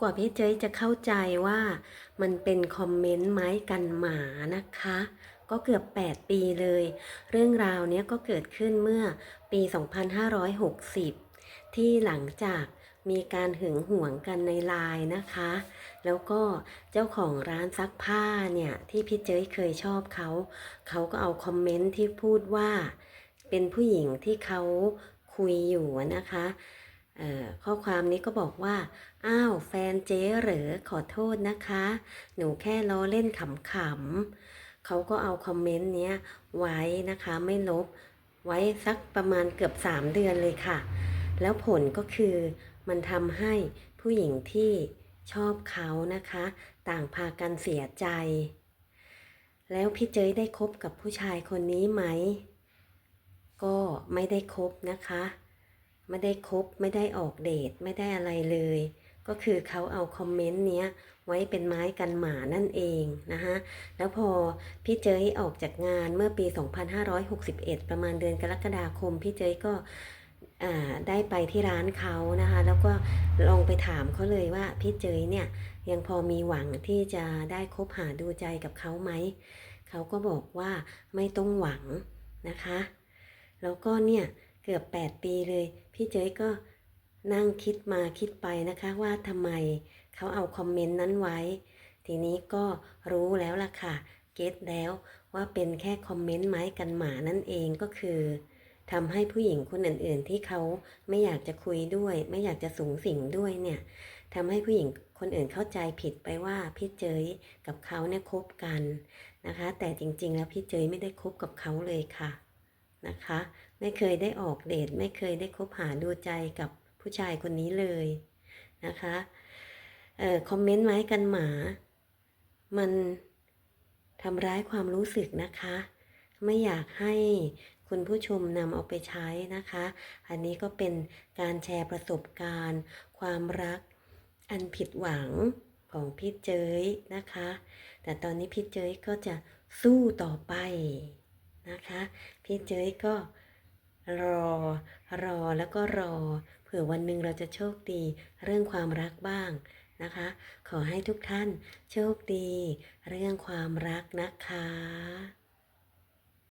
กว่าพี่เจ๊จะเข้าใจว่ามันเป็นคอมเมนต์ไม้กันหมานะคะ ก็เกือบ 8 ปีเลย เรื่องราวเนี้ยก็เกิดขึ้นเมื่อปี 2560 ที่หลังจากมีการหึงหวงกันในไลน์นะคะ แล้วก็เจ้าของร้านซักผ้าเนี่ย ที่พี่เจ๊เคยชอบเขา เขาก็เอาคอมเมนต์ที่พูดว่า เป็นผู้หญิงที่เขาคุยอยู่นะคะ ข้อความนี้ก็บอกว่า อ้าว แฟนเจ๊เหรอขอโทษนะคะ หนูแค่ล้อเล่นขำๆเขาก็เอาคอมเมนต์เนี้ยไว้นะคะไม่ลบ ไว้สักประมาณเกือบ 3 เดือนเลยค่ะ แล้วผลก็คือมันทำให้ผู้หญิงที่ชอบเขานะคะ ต่างพากันเสียใจ แล้วพี่เจยได้คบกับผู้ชายคนนี้ไหม ก็ไม่ได้คบนะคะ ไม่ได้คบไม่ได้ออกเดทไม่ได้อะไรเลย ก็คือเขาเอาคอมเมนต์เนี้ยไว้เป็นไม้กันหมานั่นเองนะคะแล้วพอพี่เจยออกจากงานเมื่อปี 2561 ประมาณเดือนกรกฎาคม พี่เจยก็ได้ไปที่ร้านเขานะคะ แล้วก็ลองไปถามเขาเลยว่าพี่เจยเนี่ยยังพอมีหวังที่จะได้คบหาดูใจกับเขาไหม เขาก็บอกว่าไม่ต้องหวังนะคะ แล้วก็เนี่ย กือบ 8 ปีเลย พี่เจ๊ยก็นั่งคิดมาคิดไปนะคะว่าทำไมเขาเอาคอมเมนต์นั้นไว้ ทีนี้ก็รู้แล้วล่ะค่ะ เก็ตแล้วว่าเป็นแค่คอมเมนต์ไม้กันหมานั่นเองก็คือทำให้ผู้หญิงคนอื่น ๆ ที่เขาไม่อยากจะคุยด้วย ไม่อยากจะสูงสิงด้วยเนี่ยทำให้ผู้หญิงคนอื่นเข้าใจผิดไปว่าพี่เจยกับเขาเนี่ยคบกันนะคะ แต่จริง ๆ แล้วพี่เจยไม่ได้คบกับเขาเลยค่ะ นะคะ ไม่เคยได้ออกเดทไม่เคยได้คบหาดูใจกับผู้ชายคนนี้เลยนะคะเอ่อคอมเมนต์ไว้กันหมา มันทำร้ายความรู้สึกนะคะ ไม่อยากให้คุณผู้ชมนำเอาไปใช้นะคะ อันนี้ก็เป็นการแชร์ประสบการณ์ ความรักอันผิดหวังของพี่เจยนะคะ แต่ตอนนี้พี่เจยก็จะสู้ต่อไป นะคะ พี่เจ้ยก็รอ รอแล้วก็รอ เผื่อวันหนึ่งเราจะโชคดีเรื่องความรักบ้างนะคะ ขอให้ทุกท่านโชคดี เรื่องความรักนะคะ